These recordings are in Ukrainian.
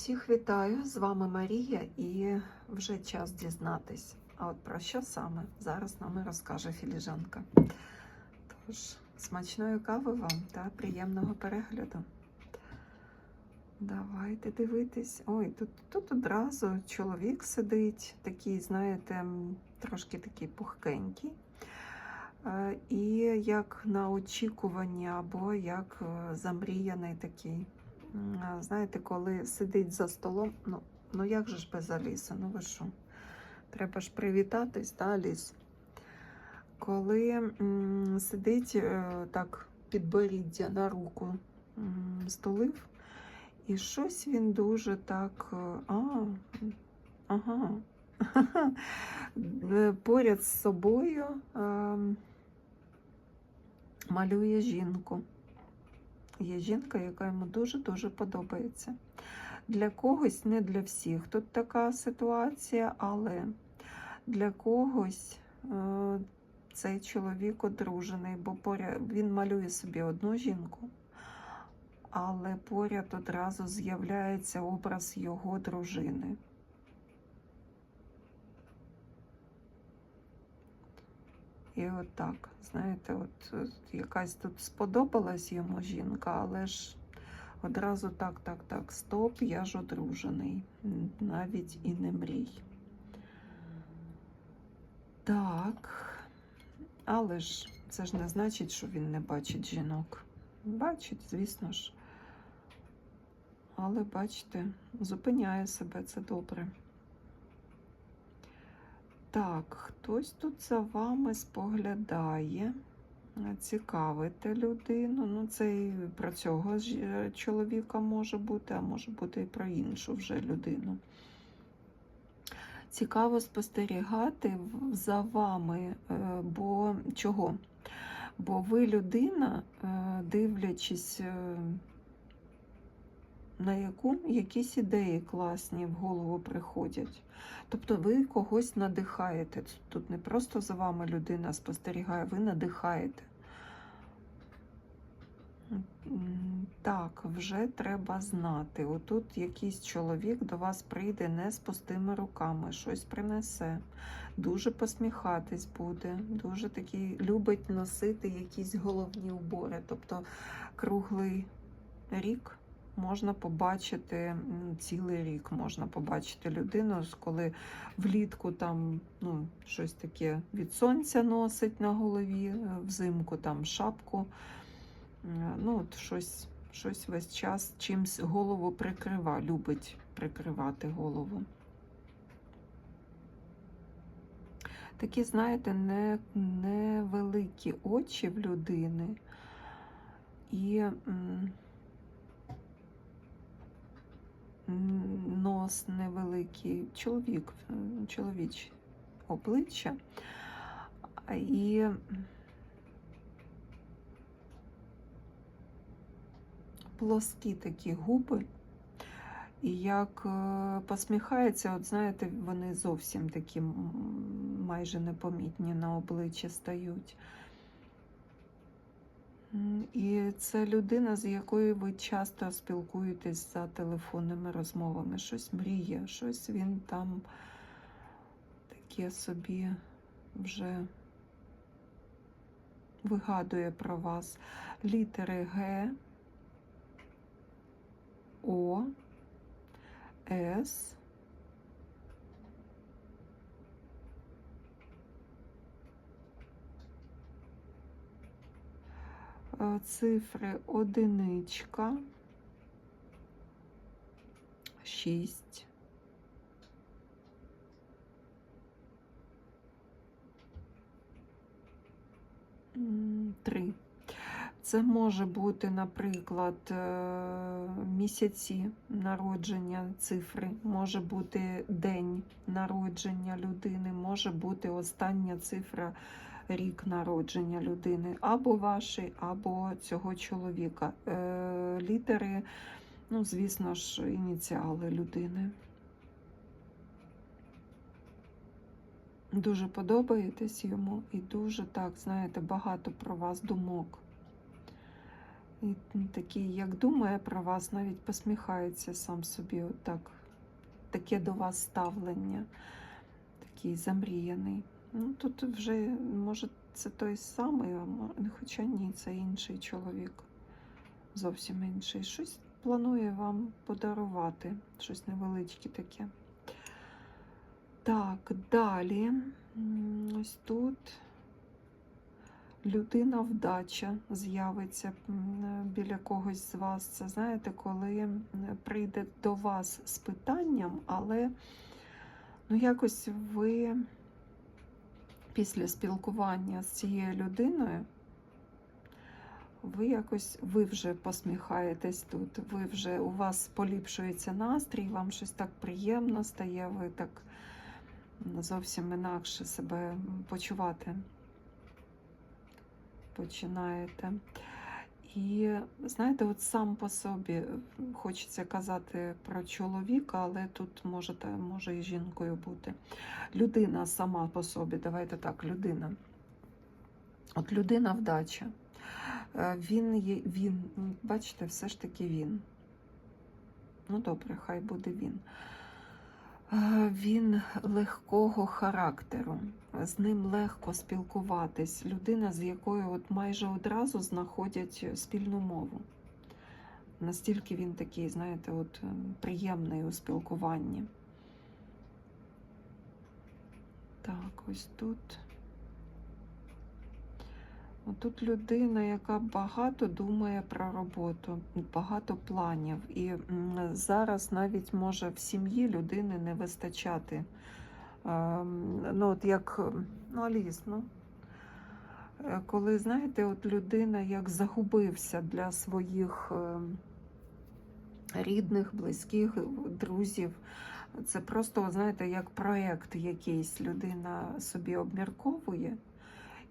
Всіх вітаю! З вами Марія і вже час дізнатись. А от про що саме зараз нам і розкаже філіжанка. Тож, смачної кави вам та приємного перегляду. Давайте дивитись. Ой, тут, тут одразу чоловік сидить, такий, знаєте, трошки такий пухкенький. Е, І як на очікування, або як е, замріяний такий. Знаєте, коли сидить за столом, ну, ну як же ж без Аліси? Ну ви що? Треба ж привітатись, та, Аліс? Коли м, сидить е, так підборіддя на руку м, столив, і щось він дуже так. е, А, ага. Е, Поряд з собою ем, малює жінку. Є жінка, яка йому дуже-дуже подобається. Для когось, не для всіх тут така ситуація, але для когось е, цей чоловік одружений, бо поряд він малює собі одну жінку, але поряд одразу з'являється образ його дружини. І от так, знаєте, от, от якась тут сподобалась йому жінка, але ж одразу так, так, так, стоп, я ж одружений, навіть і не мрій. Так, але ж це ж не значить, що він не бачить жінок. Бачить, звісно ж. Але бачите, зупиняє себе, це добре. Так, хтось тут за вами споглядає, цікавите людину. Ну, це і про цього е, чоловіка може бути, а може бути і про іншу вже людину. Цікаво спостерігати за вами, е, бо чого? Бо ви людина, е, дивлячись, на яку якісь ідеї класні в голову приходять. Тобто ви когось надихаєте. Тут не просто за вами людина спостерігає, ви надихаєте. Так, вже треба знати. Отут якийсь чоловік до вас прийде не з пустими руками, щось принесе, дуже посміхатись буде, дуже такий любить носити якісь головні убори. Тобто круглий рік можна побачити цілий рік, можна побачити людину, коли влітку там ну, щось таке від сонця носить на голові, е, взимку там шапку. Е, Ну, от щось, щось весь час чимсь голову прикрива, любить прикривати голову. Такі, знаєте, не, невеликі очі в людини. І м, м, нос невеликий, чоловік, м, чоловіче обличчя. І плоскі такі губи. І як е, посміхається, от знаєте, вони зовсім такі майже непомітні на обличчі стають. І це людина, з якою ви часто спілкуєтесь за телефонними розмовами. Щось мріє, щось він там таке собі вже вигадує про вас. Літери Г, О, С. Е, Цифри одиничка, шість, три. Це може бути, наприклад, е, місяці народження цифри, може бути день народження людини, може бути остання цифра рік народження людини, або ваші, або цього чоловіка. Е, Літери, ну, звісно ж, ініціали людини. Дуже подобаєтесь йому і дуже так, знаєте, багато про вас думок. І такий, як думає про вас, навіть посміхається сам собі. Отак. Таке до вас ставлення. Такий замріяний. Ну, тут вже, може, це той самий, мо- хоча ні, це інший чоловік. Зовсім інший. Щось планує вам подарувати. Щось невеличке таке. Так, далі. Ось тут людина вдача з'явиться біля когось з вас. Це знаєте, коли прийде до вас з питанням, але ну, якось ви після спілкування з цією людиною. Ви якось ви вже посміхаєтесь тут, ви вже у вас поліпшується настрій, вам щось так приємно стає, ви так зовсім інакше себе почувати починаєте. І знаєте, от сам по собі хочеться казати про чоловіка, але тут можете, може і жінкою бути. Людина сама по собі, давайте так, людина. От людина вдача. Е, Він є, він, бачите, все ж таки він. Ну, добре, хай буде він. Він легкого характеру, з ним легко спілкуватись. Людина, з якою от майже одразу знаходять спільну мову. Настільки він такий, знаєте, от приємний у спілкуванні. Так, ось тут. Тут людина, яка багато думає про роботу, багато планів. І зараз навіть може в сім'ї людини не вистачати. Ем, Ну, от як ну, Аліс, ну, е, коли, знаєте, от людина як загубився для своїх ем, рідних, близьких, друзів. Це просто, знаєте, як проєкт якийсь людина собі обмірковує.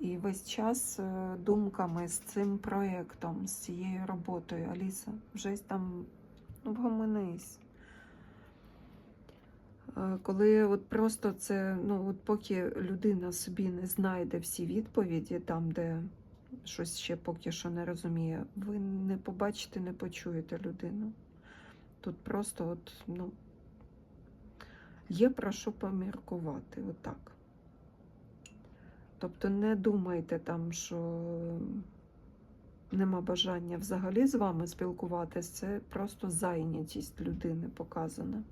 І весь час е, думками з цим проєктом, з цією роботою. Аліса, вже там вгомонись. Е, Коли от просто це, ну от поки людина собі не знайде всі відповіді, там, де щось ще поки що не розуміє, ви не побачите, не почуєте людину. Тут просто от, ну, є про що поміркувати, отак. Тобто не думайте там, що нема бажання взагалі з вами спілкуватись, це просто зайнятість людини показана.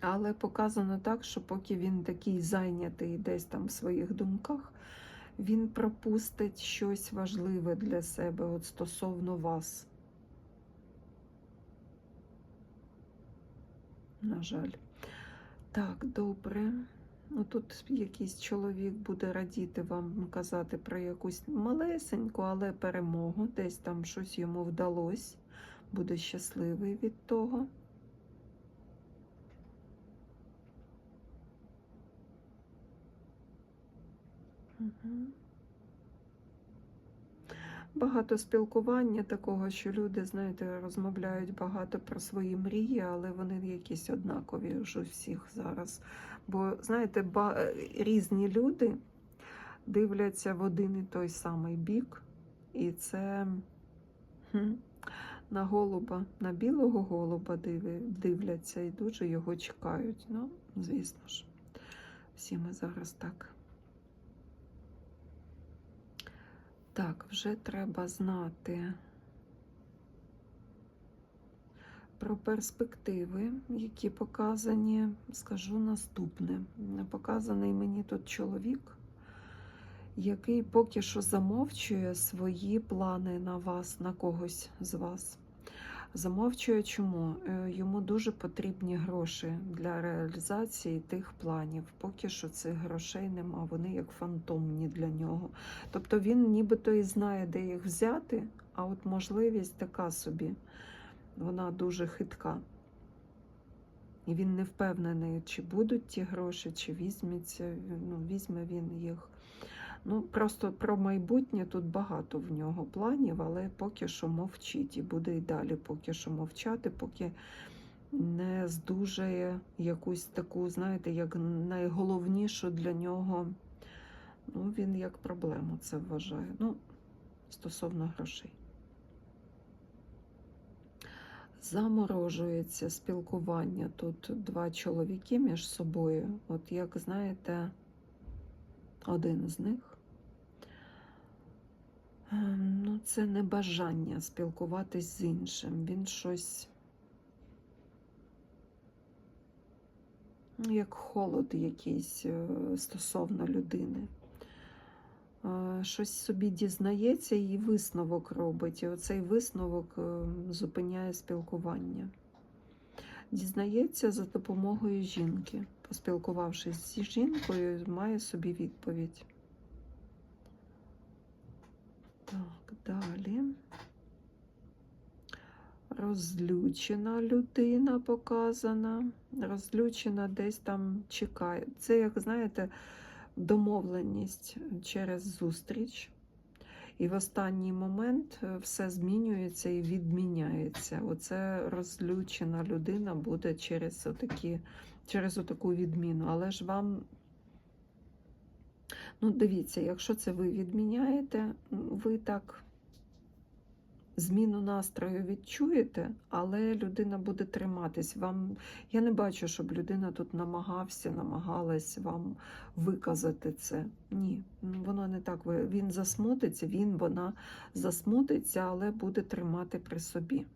Але показано так, що поки він такий зайнятий десь там в своїх думках, він пропустить щось важливе для себе от стосовно вас. На жаль. Так, добре. Ну, тут якийсь чоловік буде радіти вам казати про якусь малесеньку, але перемогу. Десь там щось йому вдалося. Буде щасливий від того. Угу. Багато спілкування такого, що люди, знаєте, розмовляють багато про свої мрії, але вони якісь однакові вже у всіх зараз. Бо, знаєте, різні люди дивляться в один і той самий бік, і це хм, на голуба, на білого голуба дивляться і дуже його чекають. Ну, звісно ж, всі ми зараз так. Так, вже треба знати про перспективи, які показані. Скажу наступне. Показаний мені тут чоловік, який поки що замовчує свої плани на вас, на когось з вас. Замовчує чому? Е, Йому дуже потрібні гроші для реалізації тих планів. Поки що цих грошей нема, вони як фантомні для нього. Тобто він нібито і знає, де їх взяти, а от можливість така собі, вона дуже хитка. І він не впевнений, чи будуть ті гроші, чи візьметься, ну, візьме він їх. Ну, просто про майбутнє тут багато в нього планів, але поки що мовчить і буде і далі поки що мовчати, поки не здужає якусь таку, знаєте, як найголовнішу для нього Ну, він як проблему це вважає. Ну, стосовно грошей. Заморожується спілкування. Тут два чоловіки між собою. От як знаєте, один з них. Ем, Ну, це не бажання спілкуватись з іншим. Він щось. ну, Як холод якийсь е, стосовно людини. Е, Щось собі дізнається і висновок робить. І оцей висновок е, зупиняє спілкування. Дізнається за допомогою жінки. Поспілкувавшись з жінкою, має собі відповідь. Так, далі. Розлючена людина показана. Розлючена десь там чекає. Це, як знаєте, домовленість через зустріч. І в останній момент е, все змінюється і відміняється. Оце розлючена людина буде через отакі, через отаку відміну. Але ж вам, ну дивіться, якщо це ви відміняєте, ви так зміну настрою відчуєте, але людина буде триматись. Вам я не бачу, щоб людина тут намагався, намагалась вам виказати це. Ні, ну, воно не так. Він засмутиться, він, вона засмутиться, але буде тримати при собі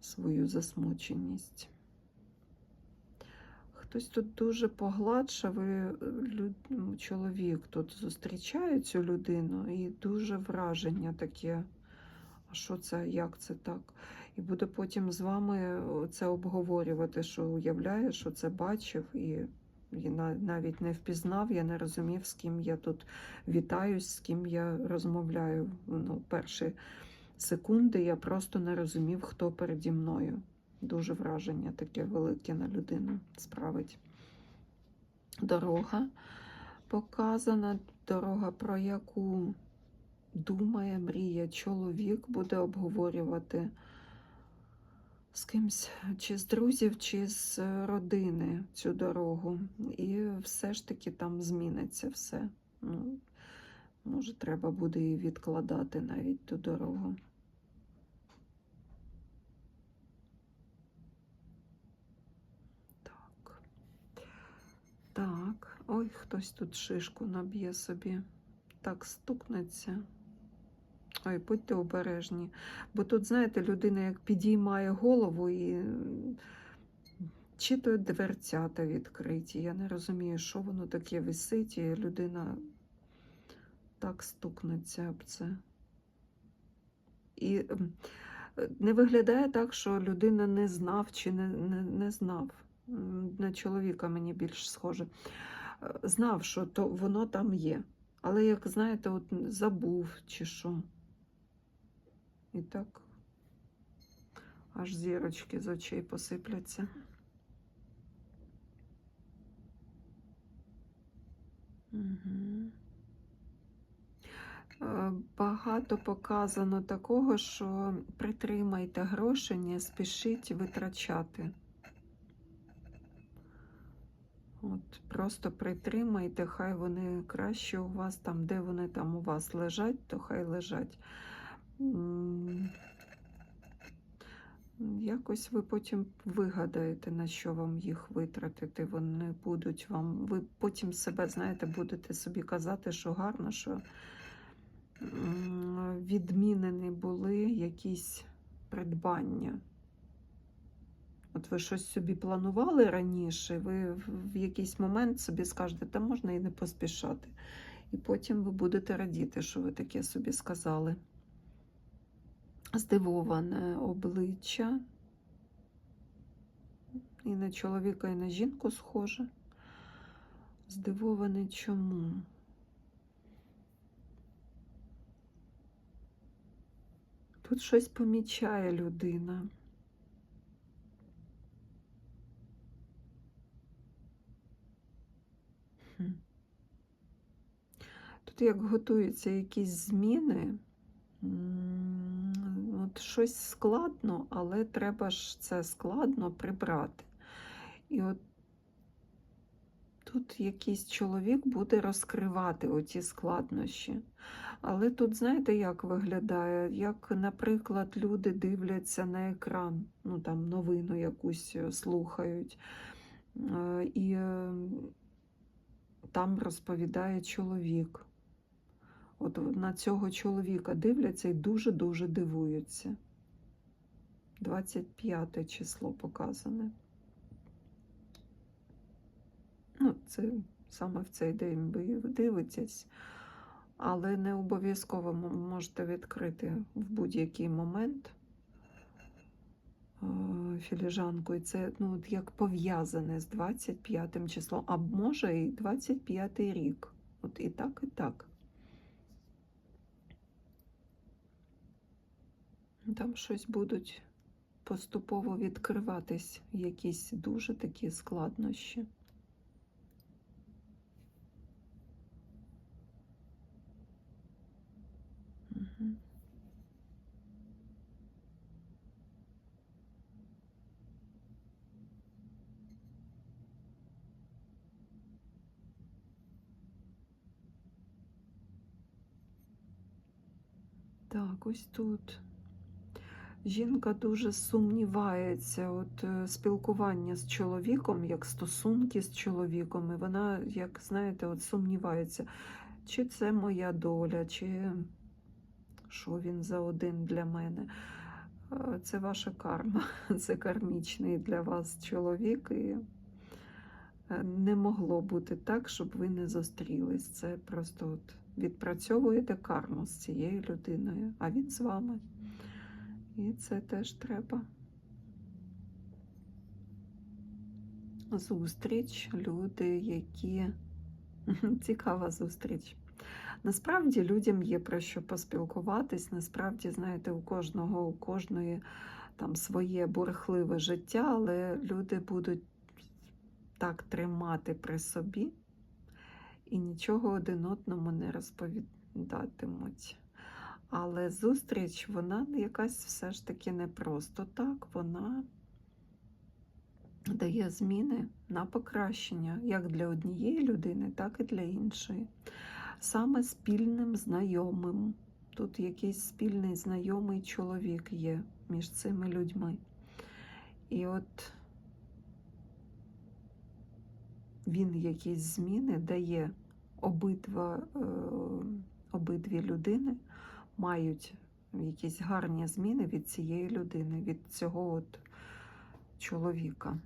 свою засмученість. Хтось тут дуже погладшавий люд... ну, чоловік тут зустрічає цю людину і дуже враження таке. А що це, як це так? І буде потім з вами це обговорювати, що уявляє, що це бачив, і, і на- навіть не впізнав, я не розумів, з ким я тут вітаюсь, з ким я розмовляю. Ну, перші секунди я просто не розумів, хто переді мною. Дуже враження таке велике на людину справить. Дорога показана, дорога, про яку думає, мріє чоловік, буде обговорювати з кимсь, чи з друзів, чи з родини цю дорогу. І все ж таки там зміниться все. Ну, може, треба буде і відкладати навіть ту дорогу. Так. Так. Ой, хтось тут шишку наб'є собі. Так, стукнеться. Ой, будьте обережні. Бо тут, знаєте, людина як підіймає голову і чи то дверцята відкриті. Я не розумію, що воно таке висить, і людина так стукнеться об це. І е, не виглядає так, що людина не знав чи не, не, не знав. На чоловіка мені більш схоже. Знав, що то воно там є. Але, як знаєте, от забув чи що. І так аж зірочки з очей посипляться. Угу. Багато показано такого, що притримайте гроші, не спішіть витрачати. От, просто притримайте, хай вони краще у вас там, де вони там у вас лежать, то хай лежать. Якось ви потім вигадаєте, на що вам їх витратити. Вони будуть вам. Ви потім себе, знаєте, будете собі казати, що гарно, що відмінені були якісь придбання. От ви щось собі планували раніше, ви в- якийсь момент собі скажете, та можна і не поспішати. І потім ви будете радіти, що ви таке собі сказали. Здивоване обличчя. І на чоловіка, і на жінку схоже. Здивоване чому? Тут щось помічає людина. Хм. Тут як готуються якісь зміни. От щось складно, але треба ж це складно прибрати. І от тут якийсь чоловік буде розкривати оті складнощі. Але тут, знаєте, як виглядає? Як, наприклад, люди дивляться на екран, ну там новину якусь е, слухають, е, і е, там розповідає чоловік. От на цього чоловіка дивляться і дуже-дуже дивуються. 25 число показане. Ну, це саме в цей день ви дивитесь, але не обов'язково можете відкрити в будь-який момент філіжанку. І це ну, от як пов'язане з 25 числом, а може і 25 рік. От і так, і так. Там щось будуть поступово відкриватись, якісь дуже такі складнощі. Так, ось тут. Жінка дуже сумнівається, от е, спілкування з чоловіком, як стосунки з чоловіком, і вона, як знаєте, от сумнівається, чи це моя доля, чи що він за один для мене. Е, Це ваша карма, це кармічний для вас чоловік, і е, не могло бути так, щоб ви не зустрілись. Це просто от відпрацьовуєте карму з цією людиною, а він з вами. І це теж треба. Зустріч, люди, які цікава зустріч. Насправді людям є про що поспілкуватись. Насправді, знаєте, у кожного, у кожної там своє бурхливе життя, але люди будуть так тримати при собі і нічого один одному не розповідатимуть. Але зустріч, вона якась все ж таки не просто так, вона дає зміни на покращення як для однієї людини, так і для іншої. Саме спільним знайомим. Тут якийсь спільний знайомий чоловік є між цими людьми. І от він якісь зміни дає обидва, е, обидві людини мають якісь гарні зміни від цієї людини, від цього от чоловіка.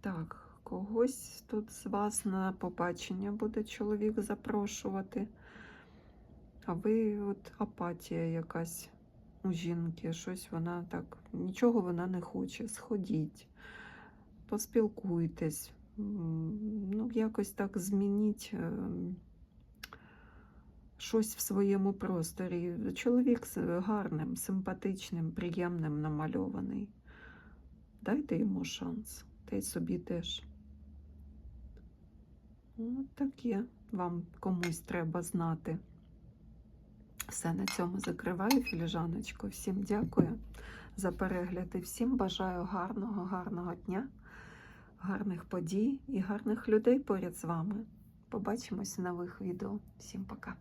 Так, когось тут з вас на побачення буде чоловік запрошувати. А ви от апатія якась у жінки, щось вона так, нічого вона не хоче. Сходіть, поспілкуйтесь, ну, якось так змініть ем, щось в своєму просторі. Чоловік гарним, симпатичним, приємним намальований. Дайте йому шанс, та й собі теж. От таке вам комусь треба знати. Все на цьому закриваю філіжаночку. Всім дякую за перегляд і всім бажаю гарного, гарного дня, гарних подій і гарних людей поряд з вами. Побачимось в нових відео. Всім пока!